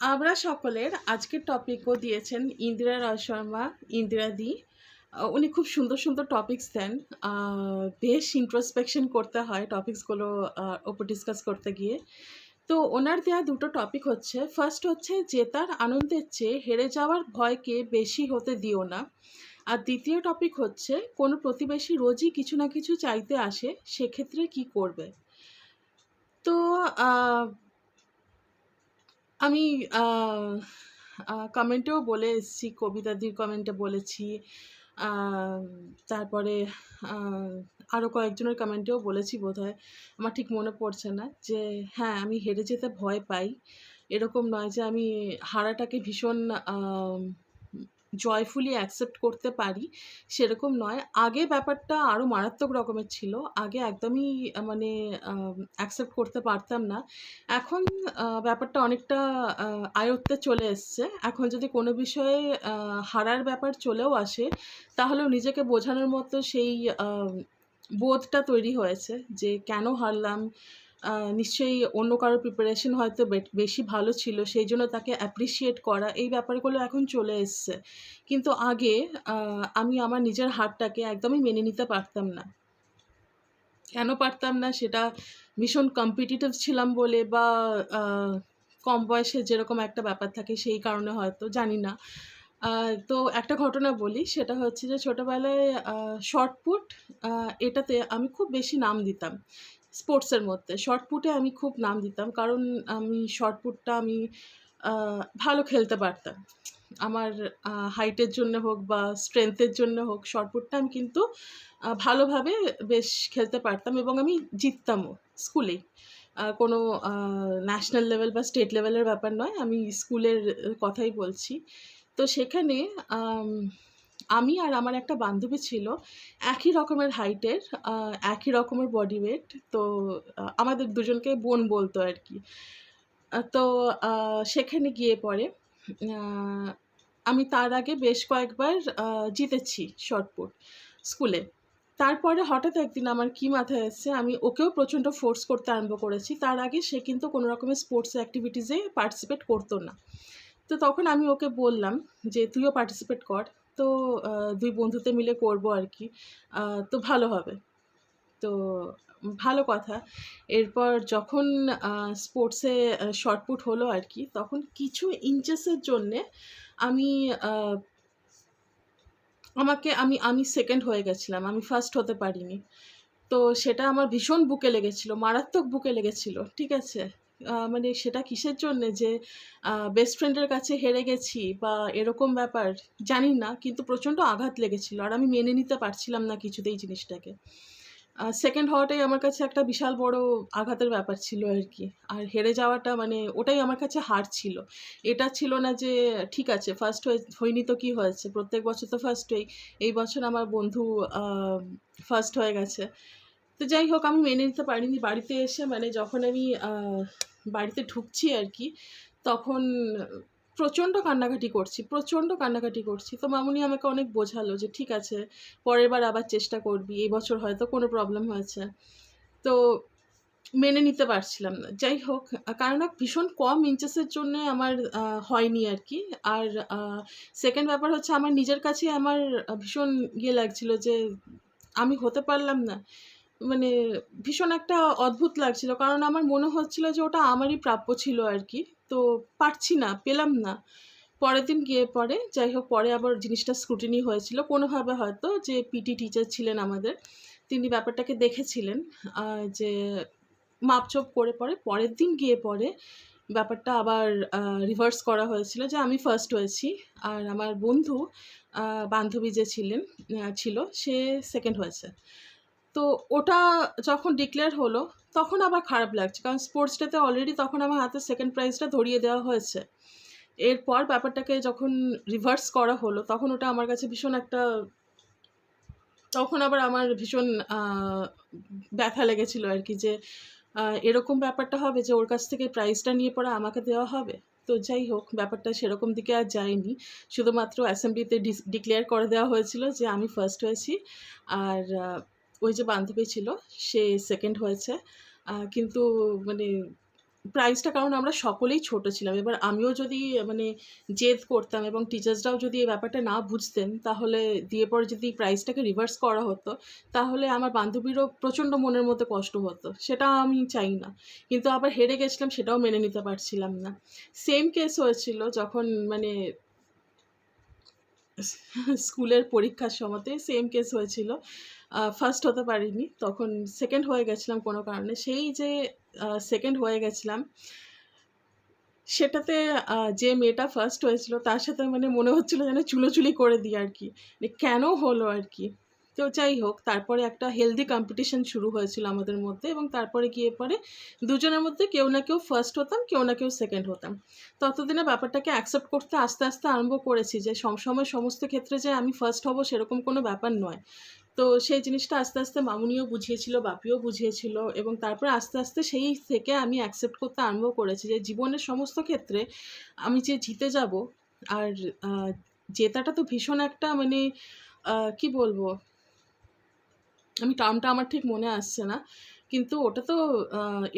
আমরা সকলের আজকের টপিকও দিয়েছেন ইন্দিরা রায় শর্মা, ইন্দিরা দি। উনি খুব সুন্দর সুন্দর টপিকস দেন। বেশ ইন্ট্রোস্পেকশন করতে হয় টপিকসগুলো ওপর ডিসকাস করতে গিয়ে। তো ওনার দেওয়া দুটো টপিক হচ্ছে ফার্স্ট হচ্ছে জেতার আনন্দের চেয়ে হেরে যাওয়ার ভয়কে বেশি হতে দিও না। আর দ্বিতীয় টপিক হচ্ছে, কোনো প্রতিবেশী রোজই কিছু না কিছু চাইতে আসে, সেক্ষেত্রে কি করবে? তো আমি কমেন্টেও বলে এসেছি কবিতাদির কমেন্টে বলেছি তারপরে আরও কয়েকজনের কমেন্টেও বলেছি বোধ হয় আমার ঠিক মনে পড়ছে না যে হ্যাঁ আমি হেরে যেতে ভয় পাই। এরকম নয় যে, আমি হারাটাকে ভীষণ জয়ফুলি অ্যাকসেপ্ট করতে পারি, সেরকম নয়। আগে ব্যাপারটা আরও মারাত্মক রকমের ছিল। আগে একদমই মানে অ্যাকসেপ্ট করতে পারতাম না। এখন ব্যাপারটা অনেকটা আয়ত্তে চলে এসছে। এখন যদি কোনো বিষয়ে হারার ব্যাপার চলেও আসে, তাহলেও নিজেকে বোঝানোর মতো সেই বোধটা তৈরি হয়েছে যে কেন হারলাম নিশ্চয়ই অন্য কারোর প্রিপারেশন হয়তো বেশি ভালো ছিল, সেই জন্য তাকে অ্যাপ্রিসিয়েট করা, এই ব্যাপারগুলো এখন চলে এসছে। কিন্তু আগে আমি আমার নিজের হারটাকে একদমই মেনে নিতে পারতাম না। কেন পারতাম না? সেটা ভীষণ কম্পিটিটিভ ছিলাম বলে বা কম বয়সে যেরকম একটা ব্যাপার থাকে সেই কারণে হয়তো, জানি না। তো একটা ঘটনা বলি, সেটা হচ্ছে যে ছোটোবেলায় শর্ট পুট এটাতে আমি খুব বেশি নাম দিতাম। স্পোর্টসের মধ্যে। শর্ট পুটে আমি খুব নাম দিতাম কারণ আমি শর্ট পুটটা আমি ভালো খেলতে পারতাম। আমার হাইটের জন্য হোক বা স্ট্রেংথের জন্য হোক শর্ট পুটটা আমি কিন্তু ভালোভাবে বেশ খেলতে পারতাম এবং আমি জিততামও স্কুলেই। কোনো ন্যাশনাল লেভেল বা স্টেট লেভেলের ব্যাপার নয়, আমি স্কুলের কথাই বলছি। তো সেখানে আম, আর আমার একটা বান্ধবী ছিল একই রকমের হাইটের একই রকমের বডি ওয়েট তো আমাদের দুজনকে বোন বলতো আর কি। তো সেখানে গিয়ে পরে আমি তার আগে বেশ কয়েকবার জিতেছি শর্টপুট স্কুলে তারপরে হঠাৎ একদিন আমার কি মাথায় এসছে আমি ওকেও প্রচণ্ড ফোর্স করতে আরম্ভ করেছি তার আগে সে কিন্তু কোনো রকমের স্পোর্টস অ্যাক্টিভিটিসে পার্টিসিপেট করতো না। তো তখন আমি ওকে বললাম যে তুইও পার্টিসিপেট কর। তো দুই বন্ধুতে মিলে করব আর কি। তো ভালো হবে। তো, ভালো কথা। এরপর যখন স্পোর্টসে শর্টপুট হলো আর কি, তখন কিছু ইঞ্চেসের জন্যে আমি আমাকে আমি আমি সেকেন্ড হয়ে গেছিলাম। আমি ফার্স্ট হতে পারিনি। তো সেটা আমার ভীষণ বুকে লেগেছিল, মারাত্মক বুকে লেগেছিল, ঠিক আছে? মানে সেটা কিসের জন্যে? যে বেস্ট ফ্রেন্ডের কাছে হেরে গেছি বা এরকম ব্যাপার জানি না, কিন্তু প্রচণ্ড আঘাত লেগেছিল আর আমি মেনে নিতে পারছিলাম না কিছুতেই জিনিসটাকে। সেকেন্ড হওয়াটাই আমার কাছে একটা বিশাল বড় আঘাতের ব্যাপার ছিল আর কি। আর হেরে যাওয়াটা মানে ওটাই আমার কাছে হার ছিল। এটা ছিল না যে, ঠিক আছে ফার্স্ট হয়ে, হয়নি তো কী হয়েছে? প্রত্যেক বছর তো ফার্স্ট হই এই বছর আমার বন্ধু ফার্স্ট হয়ে গেছে। তো যাই হোক, আমি মেনে নিতে পারিনি। বাড়িতে এসে মানে যখন আমি বাড়িতে ঢুকছি আর কি, তখন প্রচণ্ড কান্নাকাটি করছি, প্রচণ্ড কান্নাকাটি করছি। তো মামুনি আমাকে অনেক বোঝালো যে ঠিক আছে, পরের বার আবার চেষ্টা করবি, এই বছর হয়তো কোনো প্রবলেম হয়েছে। তো মেনে নিতে পারছিলাম না। যাই হোক কারণ ভীষণ কম ইঞ্চেসের জন্য আমার হয়নি আর কি। আর সেকেন্ড ব্যাপার হচ্ছে আমার নিজের কাছে আমার ভীষণ ইয়ে লাগছিল যে আমি হতে পারলাম না। মানে ভীষণ একটা অদ্ভুত লাগছিল। কারণ আমার মনে হচ্ছিল যে ওটা আমারই প্রাপ্য ছিল আর কি। তো পারছি না, পেলাম না। পরের দিন গিয়ে পরে, যাই হোক, পরে আবার জিনিসটা স্ক্রুটিনি হয়েছিল। কোনোভাবে হয়তো যে পিটি টিচার ছিলেন আমাদের, তিনি ব্যাপারটাকে দেখেছিলেন যে মাপচোপ করে পরে, পরের দিন গিয়ে পরে ব্যাপারটা আবার রিভার্স করা হয়েছিল যে আমি ফার্স্ট হয়েছি। আর আমার বন্ধু বান্ধবী যে ছিলেন ছিল, সে সেকেন্ড হয়েছে। তো ওটা যখন ডিক্লেয়ার হলো, তখন আবার খারাপ লাগছে। কারণ স্পোর্টস ডেতে অলরেডি তখন আমার হাতে সেকেন্ড প্রাইজটা ধরিয়ে দেওয়া হয়েছে। এরপর ব্যাপারটাকে যখন রিভার্স করা হলো, তখন ওটা আমার কাছে ভীষণ একটা, তখন আবার আমার ভীষণ ব্যথা লেগেছিল আর কি যে এরকম ব্যাপারটা হবে যে ওর কাছ থেকে প্রাইজটা নিয়ে পরে আমাকে দেওয়া হবে। তো যাই হোক, ব্যাপারটা সেরকম দিকে আর যায়নি। শুধুমাত্র অ্যাসেম্বলিতে ডিক্লেয়ার করে দেওয়া হয়েছিল যে আমি ফার্স্ট হয়েছি। আর ওই যে বান্ধবী ছিল, সে সেকেন্ড হয়েছে। কিন্তু মানে প্রাইজটা কারণ আমরা সকলেই ছোট ছিলাম। এবার আমিও যদি মানে জেদ করতাম এবং টিচার্সরাও যদি এই ব্যাপারটা না বুঝতেন, তাহলে দিয়ে পরে যদি প্রাইজটাকে রিভার্স করা হতো, তাহলে আমার বান্ধবীরও প্রচণ্ড মনের মধ্যে কষ্ট হতো। সেটা আমি চাই না। কিন্তু আবার হেরে গেছিলাম, সেটাও মেনে নিতে পারছিলাম না। সেম কেস হয়েছিল যখন মানে স্কুলের পরীক্ষার সময়তে সেম কেস হয়েছিল। ফার্স্ট হতে পারিনি। তখন সেকেন্ড হয়ে গেছিলাম কোনো কারণে। সেই যে সেকেন্ড হয়ে গেছিলাম, সেটাতে যে মেয়েটা ফার্স্ট হয়েছিল, তার সাথে মানে মনে হচ্ছিল যেন চুলোচুলি করে দিই আর কি। মানে কেন হলো আর কি? তো যাই হোক, তারপরে একটা হেলদি কম্পিটিশন শুরু হয়েছিল আমাদের মধ্যে এবং তারপরে গিয়ে পরে দুজনের মধ্যে কেউ না কেউ ফার্স্ট হতাম, কেউ না কেউ সেকেন্ড হতাম। ততদিনে ব্যাপারটাকে অ্যাকসেপ্ট করতে আস্তে আস্তে আরম্ভ করেছি যে সবসময় সমস্ত ক্ষেত্রে যে আমি ফার্স্ট হব সেরকম কোনো ব্যাপার নয়। তো সেই জিনিসটা আস্তে আস্তে মামুনিও বুঝিয়েছিল, বাপিও বুঝিয়েছিল এবং তারপরে আস্তে আস্তে সেই থেকে আমি অ্যাকসেপ্ট করতে আরম্ভ করেছি যে জীবনের সমস্ত ক্ষেত্রে আমি যে জিতে যাব আর জেতাটা তো ভীষণ একটা মানে কি বলব? আমি টার্মটা আমার ঠিক মনে আসছে না। কিন্তু ওটা তো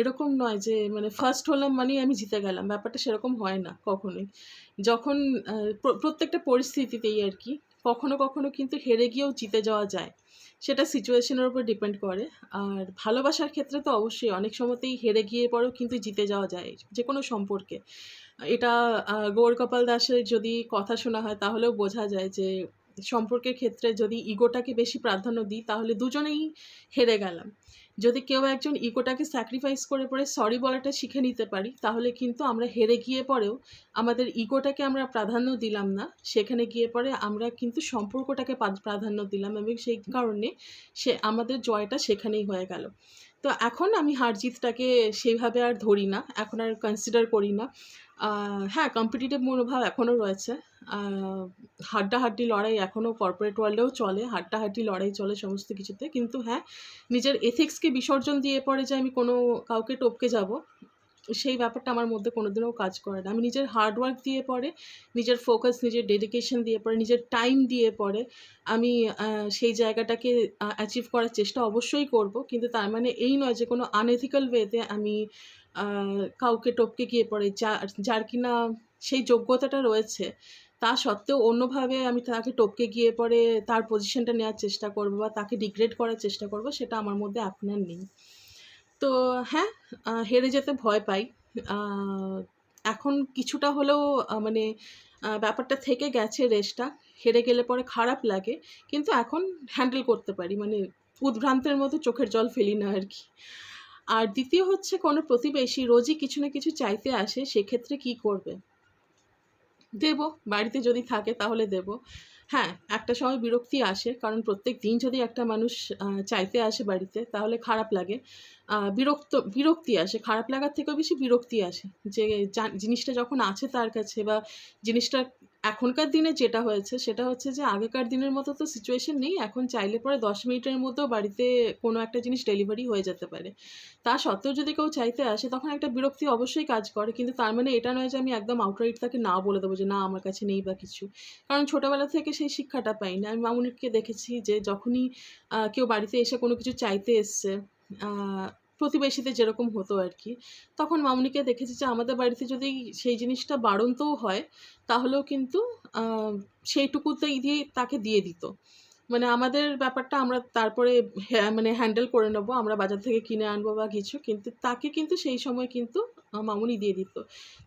এরকম নয় যে মানে ফার্স্ট হলাম মানে আমি জিতে গেলাম। ব্যাপারটা সেরকম হয় না কখনোই। যখন প্রত্যেকটা পরিস্থিতিতেই আর কি। কখনো কখনো কিন্তু হেরে গিয়েও জিতে যাওয়া যায়। সেটা সিচুয়েশনের উপর ডিপেন্ড করে। আর ভালোবাসার ক্ষেত্রে তো অবশ্যই অনেক সময়তেই হেরে গিয়ে পরেও কিন্তু জিতে যাওয়া যায় যে কোনো সম্পর্কে। এটা আহ, গৌর কপাল দাসের যদি কথা শোনা হয় তাহলেও বোঝা যায় যে সম্পর্কের ক্ষেত্রে যদি ইগোটাকে বেশি প্রাধান্য দিই তাহলে দুজনেই হেরে গেলাম। যদি কেউ একজন ইগোটাকে স্যাক্রিফাইস করে পরে সরি বলাটা শিখে নিতে পারি, তাহলে কিন্তু আমরা হেরে গিয়ে পরেও আমাদের ইগোটাকে আমরা প্রাধান্য দিলাম না। সেখানে গিয়ে পরে আমরা কিন্তু সম্পর্কটাকে প্রাধান্য দিলাম এবং সেই কারণে সে আমাদের জয়টা সেখানেই হয়ে গেল। তো এখন আমি হারজিৎটাকে সেইভাবে আর ধরি না, এখন আর কনসিডার করি না। হ্যাঁ কম্পিটিটিভ মনোভাব এখনও রয়েছে। হাড্ডাহাড্ডি লড়াই এখনও কর্পোরেট ওয়ার্ল্ডেও চলে, হাড্ডাহাড্ডি লড়াই চলে সমস্ত কিছুতে। কিন্তু হ্যাঁ নিজের এথিক্সকে বিসর্জন দিয়ে পরে যে আমি কোনো কাউকে টপকে যাব সেই ব্যাপারটা আমার মধ্যে কোনোদিনও কাজ করে না। আমি নিজের হার্ডওয়ার্ক দিয়ে পরে, নিজের ফোকাস নিজের ডেডিকেশন দিয়ে পরে, নিজের টাইম দিয়ে পরে আমি সেই জায়গাটাকে অ্যাচিভ করার চেষ্টা অবশ্যই করব। কিন্তু তার মানে এই নয় যে কোনো আনএথিক্যাল ওয়েতে আমি কাউকে টপকে গিয়ে পড়ে, যা, যার কিনা সেই যোগ্যতাটা রয়েছে, তা সত্ত্বেও অন্যভাবে আমি তাকে টপকে গিয়ে পরে তার পজিশনটা নেওয়ার চেষ্টা করব বা তাকে ডিগ্রেড করার চেষ্টা করব, সেটা আমার মধ্যে আপনার নেই। তো হ্যাঁ হেরে যেতে ভয় পাই। এখন কিছুটা হলেও মানে ব্যাপারটা থেকে গেছে রেসটা। হেরে গেলে পরে খারাপ লাগে, কিন্তু এখন হ্যান্ডেল করতে পারি। মানে উদ্ভ্রান্তের মতো চোখের জল ফেলি না আর কি। আর দ্বিতীয় হচ্ছে কোনো প্রতিবেশী রোজই কিছু না কিছু চাইতে আসে, সেক্ষেত্রে কি করবে? দেবো, বাড়িতে যদি থাকে তাহলে দেবো। হ্যাঁ একটা সময় বিরক্তি আসে। কারণ প্রত্যেক দিন যদি একটা মানুষ চাইতে আসে বাড়িতে, তাহলে খারাপ লাগে। বিরক্ত, বিরক্তি আসে। খারাপ লাগার থেকেও বেশি বিরক্তি আসে। যে জিনিসটা যখন আছে তার কাছে বা জিনিসটা এখনকার দিনে যেটা হয়েছে, সেটা হচ্ছে যে আগেকার দিনের মতো তো সিচুয়েশন নেই। এখন চাইলে পরে দশ মিনিটের মধ্যেও বাড়িতে কোনো একটা জিনিস ডেলিভারি হয়ে যেতে পারে। তা সত্ত্বেও যদি কেউ চাইতে আসে, তখন একটা বিরক্তি অবশ্যই কাজ করে। কিন্তু তার মানে এটা নয় যে আমি একদম আউটরাইট তাকে না বলে দেবো যে, না, আমার কাছে নেই বা কিছু। কারণ ছোটোবেলা থেকে সেই শিক্ষাটা পাইনি। আমি মামুনিকে দেখেছি যে যখনই কেউ বাড়িতে এসে কোনো কিছু চাইতে এসছে প্রতিবেশীদের যেরকম হতো আর কি। তখন মামনিকে দেখেছি যে, আমাদের বাড়িতে যদি সেই জিনিসটা বাড়ন্তও হয়, তাহলেও কিন্তু সেইটুকুতেই দিয়ে তাকে দিয়ে দিত। মানে আমাদের ব্যাপারটা আমরা তারপরে মানে হ্যান্ডেল করে নেব, আমরা বাজার থেকে কিনে আনব বা কিছু, কিন্তু তাকে কিন্তু সেই সময় কিন্তু মামুনি দিয়ে দিত।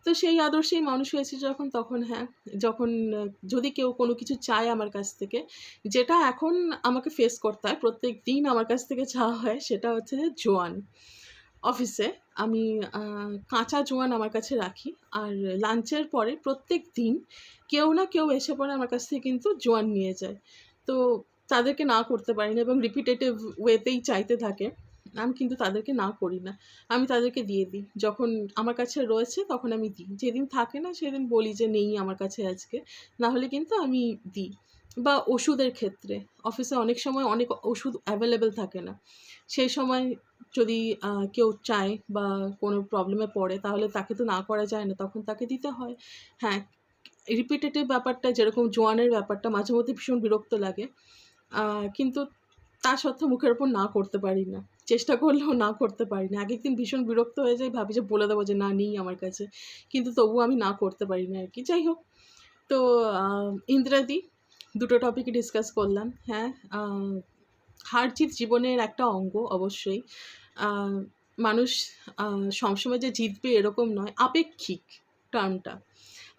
তো সেই আদর্শেই মানুষ হয়েছে যখন, তখন হ্যাঁ যখন, যদি কেউ কোনো কিছু চায় আমার কাছ থেকে, যেটা এখন আমাকে ফেস করতে হয়, প্রত্যেক দিন আমার কাছ থেকে চাওয়া হয়, সেটা হচ্ছে যে জোয়ান অফিসে আমি কাঁচা জোয়ান আমার কাছে রাখি, আর লাঞ্চের পরে প্রত্যেক দিন কেউ না কেউ এসে পড়ে আমার কাছ থেকে কিন্তু জোয়ান নিয়ে যায়। তো তাদেরকে না করতে পারি না এবং রিপিটেটিভ ওয়েতেই চাইতে থাকে। আমি কিন্তু তাদেরকে না করি না। আমি তাদেরকে দিয়ে দিই। যখন আমার কাছে রয়েছে তখন আমি দিই। যেদিন থাকে না সেদিন বলি যে, নেই আমার কাছে আজকে। না হলে কিন্তু আমি দিই। বা ওষুধের ক্ষেত্রে। অফিসে অনেক সময় অনেক ওষুধ অ্যাভেলেবেল থাকে না। সেই সময় যদি কেউ চায় বা কোনো প্রবলেমে পড়ে, তাহলে তাকে তো না করা যায় না। তখন তাকে দিতে হয়। হ্যাঁ রিপিটেটিভ ব্যাপারটা যেরকম জোয়ানের ব্যাপারটা মাঝে মধ্যে ভীষণ বিরক্ত লাগে। কিন্তু তা সত্ত্বেও মুখের ওপর না করতে পারি না। চেষ্টা করলেও না করতে পারি না। এক একদিন ভীষণ বিরক্ত হয়ে যাই, ভাবি যে বলে দেবো যে না, নেই আমার কাছে। কিন্তু তবুও আমি না করতে পারি না আর কি। যাই হোক, তো ইন্দ্রাদি, দুটো টপিকই ডিসকাস করলাম। হ্যাঁ হার জিত জীবনের একটা অঙ্গ অবশ্যই। মানুষ সবসময় যে জিতবে এরকম নয়, আপেক্ষিক টার্মটা।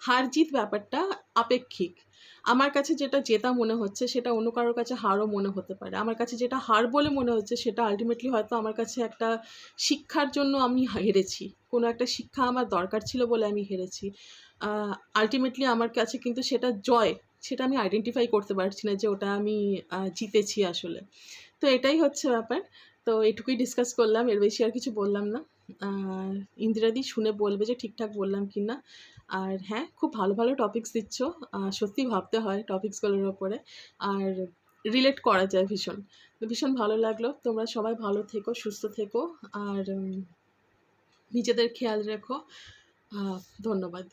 হার জিত ব্যাপারটা আপেক্ষিক। আমার কাছে যেটা জেতা মনে হচ্ছে, সেটা অন্য কারোর কাছে হারও মনে হতে পারে। আমার কাছে যেটা হার বলে মনে হচ্ছে, সেটা আলটিমেটলি হয়তো আমার কাছে একটা শিক্ষার জন্য আমি হেরেছি। কোনো একটা শিক্ষা আমার দরকার ছিল বলে আমি হেরেছি। আলটিমেটলি আমার কাছে কিন্তু সেটা জয়, সেটা আমি আইডেন্টিফাই করতে পারছি না যে ওটা আমি জিতেছি আসলে। তো এটাই হচ্ছে ব্যাপার। তো এটুকুই ডিসকাস করলাম, এর বেশি আর কিছু বললাম না। ইন্দিরাদি শুনে বলবে যে ঠিকঠাক বললাম কি না আর হ্যাঁ খুব ভালো ভালো টপিক্স দিচ্ছ। সত্যি ভাবতে হয় টপিক্সগুলোর ওপরে। আর রিলেট করা যায় ভীষণ। ভীষণ ভালো লাগল। তোমরা সবাই ভালো থেকো, সুস্থ থেকো। আর নিজেদের খেয়াল রেখো। ধন্যবাদ।